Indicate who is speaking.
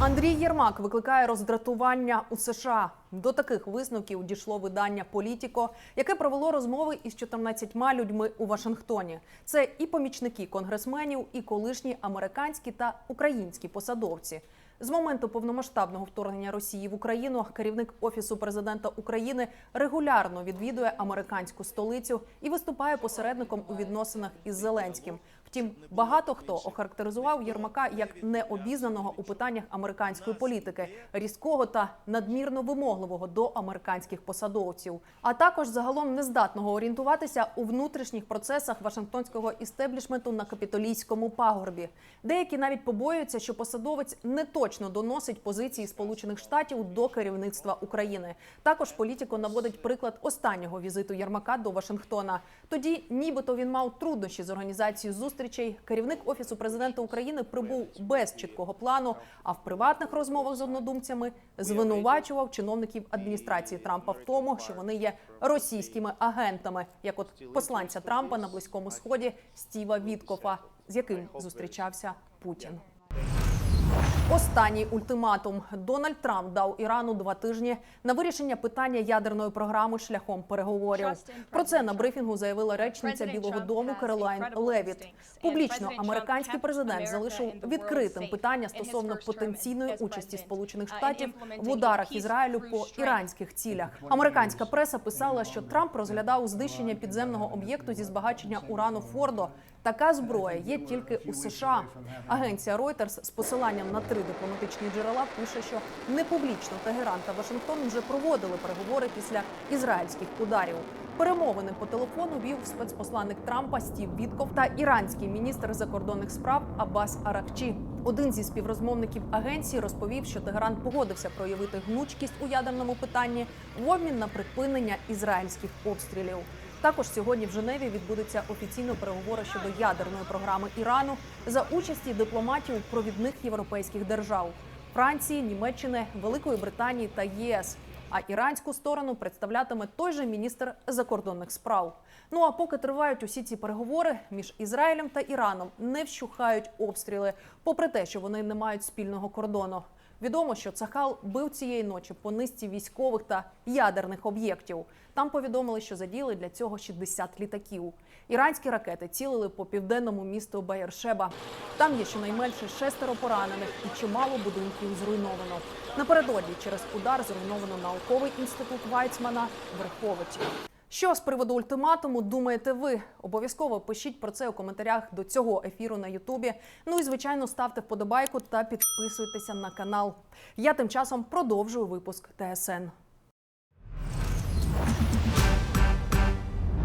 Speaker 1: Андрій Єрмак викликає роздратування у США. До таких висновків дійшло видання Політіко, яке провело розмови із 14 людьми у Вашингтоні. Це і помічники конгресменів, і колишні американські та українські посадовці. З моменту повномасштабного вторгнення Росії в Україну керівник офісу президента України регулярно відвідує американську столицю і виступає посередником у відносинах із Зеленським. Втім, багато хто охарактеризував Єрмака як необізнаного у питаннях американської політики, різкого та надмірно вимогливого до американських посадовців, а також загалом нездатного орієнтуватися у внутрішніх процесах Вашингтонського істеблішменту на капітолійському пагорбі. Деякі навіть побоюються, що посадовець не точно доносить позиції Сполучених Штатів до керівництва України. Також політико наводить приклад останнього візиту Єрмака до Вашингтона. Тоді, нібито він мав труднощі з організацією зустрічей. Керівник офісу президента України прибув без чіткого плану. А в приватних розмовах з однодумцями звинувачував чиновників адміністрації Трампа в тому, що вони є російськими агентами, як от посланця Трампа на близькому сході Стіва Віткофа, з яким зустрічався Путін. Останній ультиматум Дональд Трамп дав Ірану два тижні на вирішення питання ядерної програми шляхом переговорів. Про це на брифінгу заявила речниця Білого Дому Керолайн Левіт. Публічно американський президент залишив відкритим питання стосовно потенційної участі Сполучених Штатів в ударах Ізраїлю по іранських цілях. Американська преса писала, що Трамп розглядав знищення підземного об'єкту зі збагачення урану Фордо. Така зброя є тільки у США. Агенція Reuters з посиланням на три дипломатичні джерела пише, що непублічно Тегеран та Вашингтон вже проводили переговори після ізраїльських ударів. Перемовини по телефону вів спецпосланник Трампа Стів Вітков та іранський міністр закордонних справ Аббас Аракчі. Один зі співрозмовників агенції розповів, що Тегеран погодився проявити гнучкість у ядерному питанні в обмін на припинення ізраїльських обстрілів. Також сьогодні в Женеві відбудуться офіційно переговори щодо ядерної програми Ірану за участі дипломатів провідних європейських держав Франції, Німеччини, Великої Британії та ЄС. А іранську сторону представлятиме той же міністр закордонних справ. Ну а поки тривають усі ці переговори між Ізраїлем та Іраном, не вщухають обстріли, попри те, що вони не мають спільного кордону. Відомо, що Цахал бив цієї ночі по низці військових та ядерних об'єктів. Там повідомили, що задіяли для цього 60 літаків. Іранські ракети цілили по південному місту Баєршеба. Там є щонайменше шестеро поранених і чимало будинків зруйновано. Напередодні через удар зруйновано науковий інститут Вайцмана в Верховичі. Що з приводу ультиматуму думаєте ви? Обов'язково пишіть про це у коментарях до цього ефіру на Ютубі. Ну і звичайно ставте вподобайку та підписуйтеся на канал. Я тим часом продовжую випуск ТСН.